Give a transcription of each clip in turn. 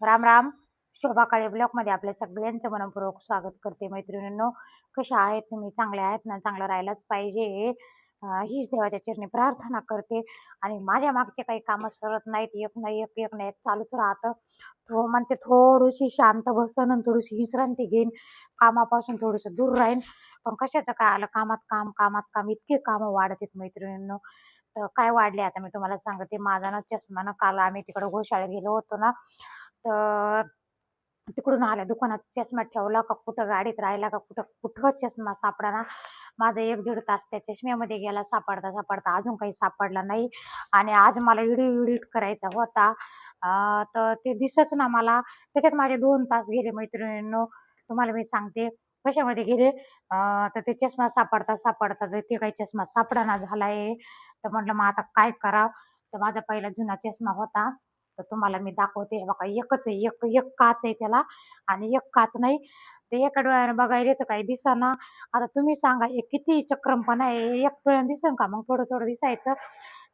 राम राम. शोभा काळे ब्लॉगमध्ये आपल्या सगळ्यांचं मनपूर्वक स्वागत करते. मैत्रिणींनो कशा आहेत? तुम्ही चांगल्या आहेत ना? चांगलं राहायलाच पाहिजे. हीच देवाच्या चरणी प्रार्थना करते. आणि माझ्या मागचे काही कामं सरत नाहीत. एक ना एक एक ना एक चालूच राहतं. तो म्हणते थोडीशी शांत बसन आणि थोडीशी विश्रांती घेईन. कामापासून थोडंसं दूर राहीन. पण कशाचं काय आलं? कामात काम कामात काम. इतके कामं वाढत आहेत मैत्रिणींनो. तर काय वाढले आता मी तुम्हाला सांगते. माझा ना चष्मा ना काल आम्ही तिकडं घोषाळ्यात गेलो होतो ना. तर तिकडून आल्या दुकानात चष्मा ठेवला का कुठं गाडीत राहिला का कुठं कुठं चष्मा सापडाना. माझा एक दीड तास त्या चष्म्यामध्ये गेला सापडता सापडता अजून काही सापडला नाही. आणि आज मला इडी इडीट करायचा होता. तर ते दिसच ना मला. त्याच्यात माझे दोन तास गेले मैत्रिणींनो. तुम्हाला मी सांगते कशामध्ये गेले? तर ते चष्मा सापडता सापडता जर ते काही चष्मा सापडाना झालाय तर म्हटलं मग आता काय करावं? तर माझा पहिला जुना चष्मा होता. तर तुम्हाला मी दाखवते. बघा एकच आहे एक एक काच आहे त्याला आणि एक काच नाही. ते एका डोळ्याने बघायला काही दिसना. आता तुम्ही सांगा हे किती चक्रमपणा आहे? एक डोळ्याने दिसन का? मग थोडं थोडं दिसायचं.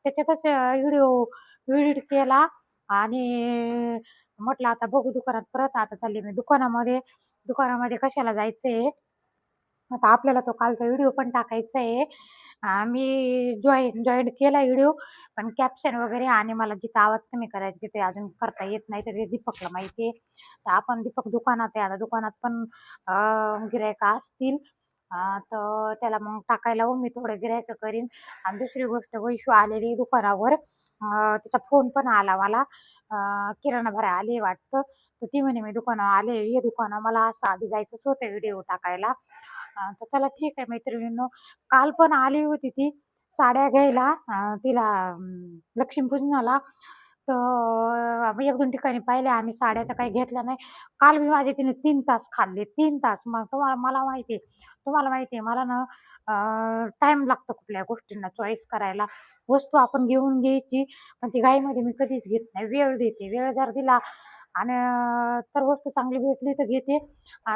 त्याच्यातच व्हिडिओ एडिट केला आणि म्हटलं आता बघू दुकानात परत. आता चालली मी दुकानामध्ये. दुकानामध्ये कशाला जायचं आहे आता आपल्याला तो कालचा व्हिडिओ पण टाकायचा आहे. मी जॉईन जॉईन केला व्हिडिओ पण कॅप्शन वगैरे आणि मला जिथं आवाज कमी करायचा तिथे अजून करता येत नाही तर ते दीपकला माहिती आहे. तर आपण दीपक दुकानात आहे आता दुकानात पण गिरायक असतील. तर त्याला मग टाकायला हो मी थोडं गिरायक करीन. आणि दुसरी गोष्ट वैशू आलेली दुकानावर त्याचा फोन पण आला मला. किराणा भरा आली वाटतं. तर ती म्हणे मी दुकानावर आले हे दुकानं मला असं आधी जायचंच होतं व्हिडिओ टाकायला. तर चला ठीक आहे मैत्रिणींनो. काल पण आली होती ती साड्या घ्यायला तिला लक्ष्मीपूजनाला. तर आम्ही एक दोन ठिकाणी पाहिल्या आम्ही साड्या तर काही घेतल्या नाही. काल मी माझे तिने तीन तास खाल्ले तीन तास. मग तुम्हाला मला माहिती आहे तुम्हाला माहिती आहे मला ना टाईम लागतो कुठल्या गोष्टींना चॉईस करायला. वस्तू आपण घेऊन घ्यायची पण ती घाईमध्ये मी कधीच घेत नाही. वेळ देते. वेळ जर दिला आणि तर वस्तू चांगली भेटली तर घेते.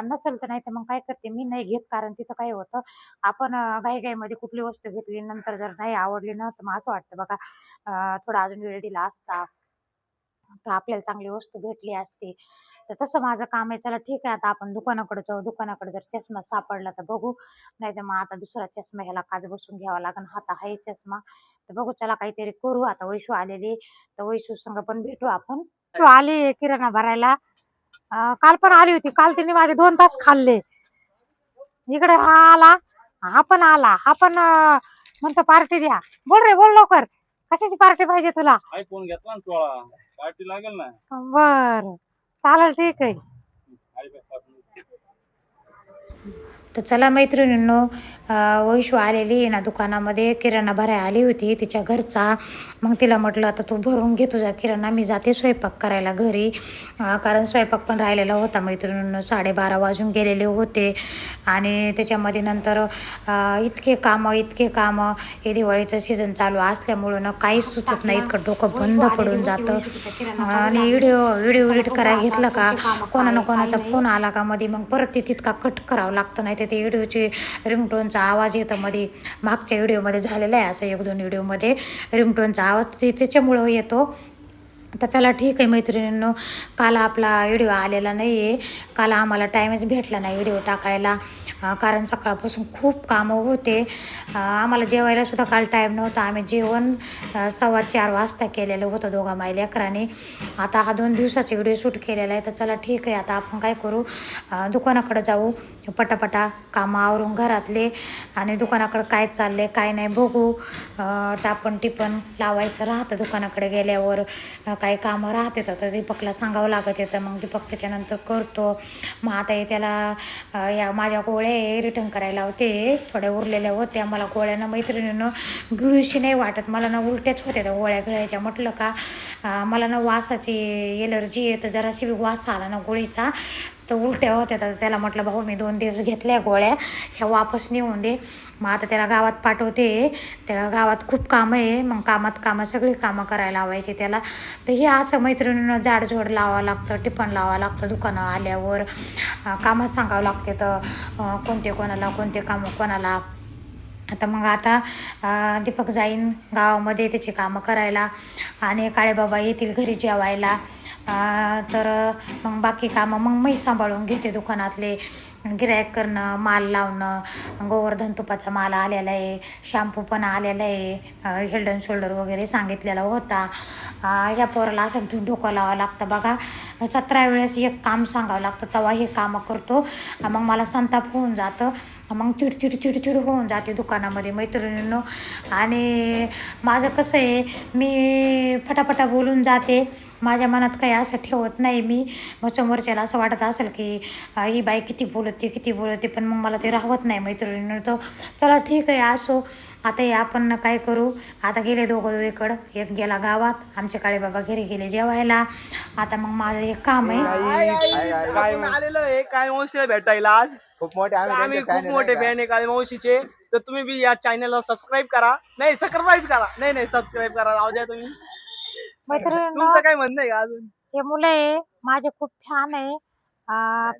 नसेल तर नाही तर मग काय करते? मी नाही घेत कारण तिथं काय होतं आपण अं, घाईघाईमध्ये कुठली वस्तू घेतली नंतर जर नाही आवडली ना तर मग असं वाटतं बघा थोडा अजून वेळ दिला असता तर आपल्याला चांगली वस्तू भेटली असती. तर तसं माझं काम आहे चला ठीक आहे आता आपण दुकानाकडे जाऊ. दुकानाकडे जर चष्मा सापडला तर बघू. नाही तर मग आता दुसरा चष्मा ह्याला काज बसून घ्यावा लागेल. हाता आहे चष्मा. तर बघू चला काहीतरी करू. आता वैशू आलेली तर वैशू संग पण भेटू आपण. वैशू आली किराणा भरायला. अं, काल पण आली होती. काल तिने माझे दोन तास खाल्ले. इकडे हा आला हा पण आला हा पण अं, म्हणतो पार्टी द्या. बोल रे बोल लवकर. कशाची पार्टी पाहिजे तुला? आयफोन घेतला ना सोळा पार्टी लागेल ना? बर. चालेल ठीक आहे. तर चला मैत्रिणींनो वैशू आलेली आहे ना दुकानामध्ये किराणा भराय आली होती तिच्या घरचा. मग तिला म्हटलं आता तू भरून घे तुझा किराणा मी जाते स्वयंपाक करायला घरी. कारण स्वयंपाक पण राहिलेला होता मैत्रिणींनो साडेबारा वाजून गेलेले होते. आणि त्याच्यामध्ये नंतर इतके कामं इतके कामं हे दिवाळीचं सीझन चालू असल्यामुळं ना काहीच सुचत नाही इतकं डोकं बंद पडून जातं. आणि व्हिडिओ व्हिडिओ एडिट करायला घेतलं का? कोणा ना कोणाचा फोन आला का मध्ये मग परत ते तितका कट करावं लागतं नाही तर ते व्हिडिओची रिंगटोनचा आवाज येतं मध्ये मागच्या व्हिडिओमध्ये झालेला आहे असं एक दोन व्हिडिओमध्ये रिंगटोनचा आवाज ते त्याच्यामुळं येतो. तर चला ठीक आहे मैत्रिणींनो काल आपला व्हिडिओ आलेला नाही आहे काल आम्हाला टाईमच भेटला नाही व्हिडिओ टाकायला. कारण सकाळपासून खूप कामं होते. आम्हाला जेवायलासुद्धा काल टाईम नव्हता. आम्ही जेवण सव्वा चार वाजता केलेलं होतं दोघा माई लेकरांनी. आता हा दोन दिवसाचा व्हिडिओ शूट केलेला आहे तर चला ठीक आहे. आता आपण काय करू? दुकानाकडं जाऊ. पटापटा कामं आवरून घरातले आणि दुकानाकडं काय चालले काय नाही बघू. टापण टिपण लावायचं राहतं दुकानाकडे गेल्यावर. काही कामं राहते तर दीपकला सांगावं लागत येतं मग दीपक त्याच्यानंतर करतो. मग आता हे त्याला या माझ्या गोळ्या रिटर्न करायला होते. थोड्या उरलेल्या होत्या. मला गोळ्यानं मैत्रिणीनं गिळूशी नाही वाटत. मला ना उलट्याच होत्या त्या गोळ्या गिळायच्या. म्हटलं का मला ना वासाची एलर्जी आहे. तर जराशी वास आला ना गोळीचा. तर उलट्या होत्या. तर त्याला म्हटलं भाऊ मी दोन दिवस घेतल्या गोळ्या. ह्या वापस नेऊन दे. मग आता त्याला गावात पाठवते. त्या गावात खूप कामं आहे. मग कामात कामं सगळी कामं करायला लावायची त्याला. तर हे असं मैत्रिणीनं जाडजोड लावावं लागतं टिफन लावावं लागतं दुकानं आल्यावर. कामं सांगावं लागते तर कोणते कोणाला कोणते कामं कोणाला. आता मग आता दीपक जाईन गावामध्ये त्याची कामं करायला. आणि काळेबाबा येतील घरी जेवायला. तर मग बाकी कामं मग मी सांभाळून घेते दुकानातले. गिरायक करणं माल लावणं गोवर्धन तुपाचा माल आलेला आहे शॅम्पू पण आलेला आहे. हेल्ड अँड शोल्डर वगैरे सांगितलेला होता. ह्या पोराला असं डोकं लावावं लागतं बघा. सतरा वेळेस एक काम सांगावं लागतं तेव्हा हे कामं करतो. मग मला संताप होऊन जातं. मग चिडचिड चिडचिड होऊन जाते दुकानामध्ये मैत्रिणींनो. आणि माझं कसं आहे मी फटाफटा बोलून जाते. माझ्या मनात काही असं ठेवत नाही मी. मग समोरच्याला असं वाटत असेल की ही बाई किती बोलते किती बोलते. पण मग मला ते राहत नाही मैत्रिणीनं. तर चला ठीक आहे असो. आता हे आपण काय करू? आता गेले दोघं दोघीकडं एक गेला गावात. आमचे काळे बाबा घरी गेले जेवायला. आता मग माझं एक काम आहे. आपण आलेलो आहे. काय मावशीला भेटायला आज. खूप मोठे आम्ही खूप मोठे? फॅन आहे काळे मावशीचे. तर तुम्ही बी या चॅनलला सबस्क्राईब करा. नाही सबस्क्राईब करा. नाही नाही सबस्क्राईब करा. राहू द्या तुम्ही. तुमचं काय म्हणणं आहे का अजून? हे मुलं आहे. माझे खूप फॅन आहे.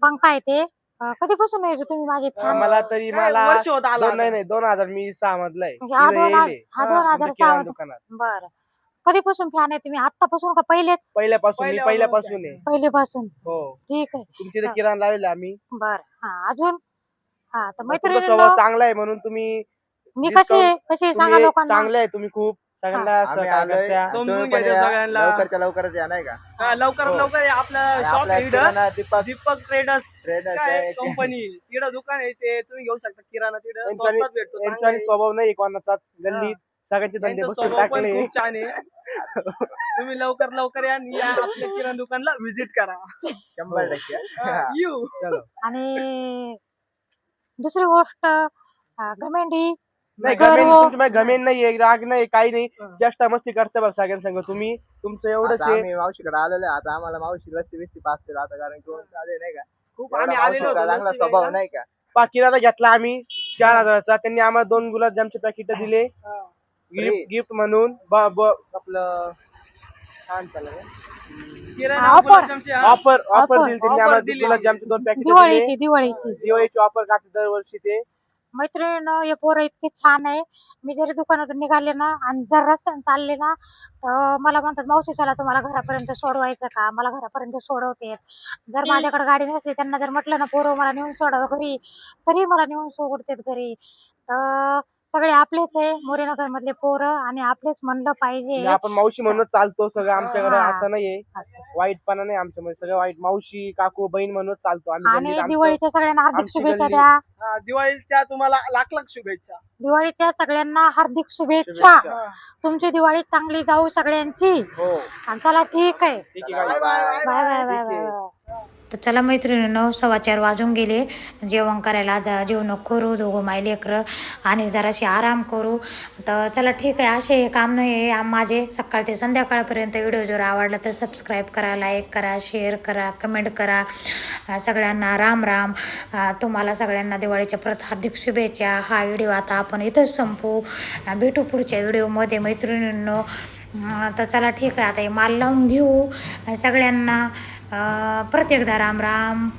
पंखा आहे ते. कधीपासून रे तुम्ही माझे फॅन मला तरी काय मला वर्ष होत आला दोन नाही. नाही दोन हजार मी सहा मधला आहे म्हणजे हा तिथं दोन येईल. हजार- आहे. हा दोन हा, हजार तुमच्या किराणा सहा दुकानात. बर. कधीपासून फॅन आहे तुम्ही? आतापासून का पहिलेच? पहिल्यापासून मी पहिल्यापासून पहिल्यापासून आहे. पहिलेपासून. हो. ठीक आहे. तुमची किराणा लावले आम्ही. बर. हा अजून? हा तर तुमचा स्वभाव मैत्रिणींनो चांगला आहे म्हणून तुम्ही मी कशी आहे? कशी आहे? सांगा तुम्ही लोकांना. चांगले आहे तुम्ही खूप. सगळ्यांना सहकार्य आलोय. समजून तुम्ही पण घ्यायचं या. सगळ्यांना. लवकरच्या लवकरच या नाही का? हा, लवकरात. लवकर या. आपलं आणि शॉप आपल्या किराणा दीपक दीपक ट्रेडर्स Traders काय. कंपनी तिकडं दुकान आहे ते. तुम्ही घेऊ शकता किराणा तिकडं. यांच्यानी स्वस्तात भेटतो चांगलं आहे. स्वभाव नाही कोणाचाच गल्लीत सगळ्यांचे धंदे यांचा बसून स्वभाव पण टाकले. खूप छान आहे. तुम्ही लवकर लवकर या आणि या आपल्या किराणा दुकानला व्हिजिट करा. शंभर टक्के. हा, येऊ आणि दुसरी गोष्ट अं, घमेंडी. नाही गर्व. घमेन तुमची माझी घमेन नाही राग नाही काही नाही. जास्त मस्ती करता बघ सगळ्यांसंग. तुम्ही तुमचं एवढंच आता आहे. आम्ही मावशीकडे आलेलो आहे. आता आम्हाला मावशी लस्सी बिस्सी पाचते आता कारण की कोण चालेल नाही का? खूप एवढा आम्ही आलेलो मावशीचा होतो चांगला लस्सी स्वभाव. नाही का? पा किराणा घेतला आम्ही चार हजाराचा. त्यांनी आम्हाला दोन गुलाबजामचे पॅकेट दिले. हा. गिफ्ट गिफ्ट म्हणून. आपलं छान चालेल किराणा ऑफर. गुलाबजामचे, हा. Offer offer Offer. दिली त्यांनी Offer आम्हाला दिली. गुलाबजामचे दोन पॅकेट दिवाळीची दिवाळीची. दिवाळीची ऑफर काढते दरवर्षी ते. मैत्रिणीनं हे पोरं इतके छान आहे. मी जरी दुकानातून निघाले ना आणि जर रस्त्याने चालले ना तर मला म्हणतात मावशी चला तुम्हाला घरापर्यंत सोडवायचं का? मला घरापर्यंत सोडवते जर माझ्याकडे गाडी नसली त्यांना जर म्हटलं ना पोरं मला नेऊन सोडव घरी. तरी मला नेऊन सोडतात घरी. तर सगळे आपलेच आहे मोरेनगर मधले पोरं आणि आपलेच म्हणलं पाहिजे. म्हणजे आपण मावशी म्हणून चालतो सगळं आमच्याकडे हा. असं नाहीये. असं. वाईटपणा नाही आमच्यामध्ये सगळं वाईट. मावशी काकू बहीण म्हणून चालतो आम्ही आणि गल्लीत. आमचं- दिवाळीच्या सगळ्यांना हार्दिक आमची शुभेच्छा गल्ली- द्या. हा, दिवाळीच्या तुम्हाला लाख लाख शुभेच्छा. दिवाळीच्या सगळ्यांना हार्दिक शुभेच्छा. शुभेच्छा. तुमची दिवाळी चांगली जाऊ सगळ्यांची. हो. आणि चला ठीक आहे. ठीक आहे bye. guys. Bye bye bye. Bye bye bye. तर चला मैत्रिणीनं सव्वा चार वाजून गेले. जेवण करायला जा जेवण करू दोघं माय लेकरं आणि जराशी आराम करू. तर चला ठीक आहे असे हे काम नाही आहे. माझे सकाळ ते संध्याकाळपर्यंत व्हिडिओ जर आवडला तर सबस्क्राईब करा लाईक करा शेअर करा कमेंट करा. सगळ्यांना राम राम. तुम्हाला सगळ्यांना दिवाळीच्या प्रत हार्दिक शुभेच्छा. हा व्हिडिओ आता आपण इथंच संपू. भेटू पुढच्या व्हिडिओमध्ये मैत्रिणींनो. तर चला ठीक आहे आता हे माल लावून घेऊ. सगळ्यांना प्रत्येकदा राम राम